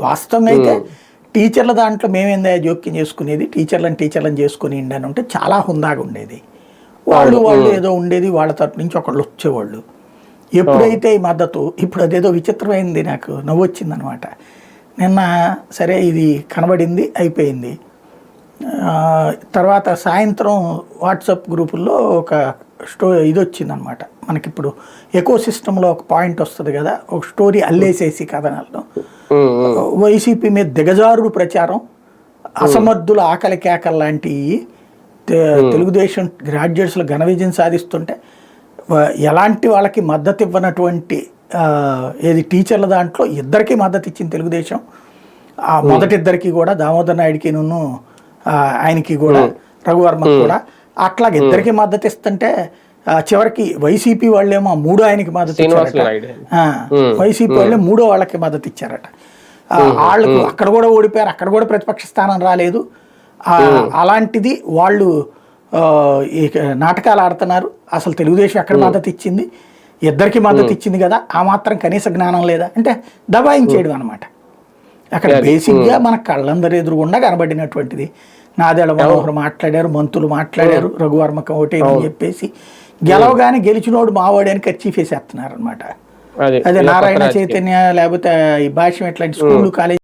వాస్తవంగా అయితే టీచర్ల దాంట్లో మేమేందా జోక్యం చేసుకునేది? టీచర్లను టీచర్లను చేసుకుని అని ఉంటే చాలా హుందాగా ఉండేది. వాళ్ళు వాళ్ళు ఏదో ఉండేది వాళ్ళ తరపు నుంచి ఒకళ్ళు వచ్చేవాళ్ళు. ఎప్పుడైతే ఈ మద్దతు ఇప్పుడు అదేదో విచిత్రమైంది నాకు నవ్వు వచ్చిందనమాట. నిన్న సరే ఇది కనబడింది అయిపోయింది. తర్వాత సాయంత్రం వాట్సాప్ గ్రూపుల్లో ఒక స్టో ఇది వచ్చిందనమాట. మనకిప్పుడు ఎకో సిస్టంలో ఒక పాయింట్ వస్తుంది కదా ఒక స్టోరీ అల్లేసేసి కథనాలను. వైసీపీ మీద దిగజారుడు ప్రచారం అసమర్థుల ఆకలి కేకలు లాంటివి తెలుగుదేశం గ్రాడ్యుయేట్స్లో ఘన విజయం సాధిస్తుంటే ఎలాంటి వాళ్ళకి మద్దతు ఇవ్వనటువంటి ఏది టీచర్ల దాంట్లో ఇద్దరికి మద్దతు ఇచ్చింది తెలుగుదేశం. ఆ మొదటి ఇద్దరికి కూడా దామోదర్ నాయుడికి నున్ను ఆయనకి కూడా రఘువర్మకి కూడా అట్లాగే ఇద్దరికి మద్దతు ఇస్తుంటే చివరికి వైసీపీ వాళ్ళేమో ఆ మూడో ఆయనకి మద్దతు ఇచ్చారట. వైసీపీ వాళ్ళే మూడో వాళ్ళకి మద్దతు ఇచ్చారట. వాళ్ళకు అక్కడ కూడా ఓడిపోయారు అక్కడ కూడా ప్రతిపక్ష స్థానం రాలేదు. అలాంటిది వాళ్ళు నాటకాలు ఆడుతున్నారు. అసలు తెలుగుదేశం ఎక్కడ మద్దతు ఇచ్చింది? ఇద్దరికి మద్దతు ఇచ్చింది కదా ఆ మాత్రం కనీస జ్ఞానం లేదా? అంటే దబాయించేయడం అనమాట అక్కడ బేసిక్గా మన కళ్ళందరి ఎదురుగుండా కనబడినటువంటిది. నాదేళ్ళ మనోహర్ మాట్లాడారు మంత్రులు మాట్లాడారు రఘువర్మకం ఓటేమని చెప్పేసి గెలవగానే గెలిచినోడు మావాడే అని ఖర్చు వేసేస్తున్నారు అనమాట అదే నారాయణ. చైతన్య లేకపోతే ఈ భాష్యం ఇట్లాంటి స్కూళ్ళు కాలేజ్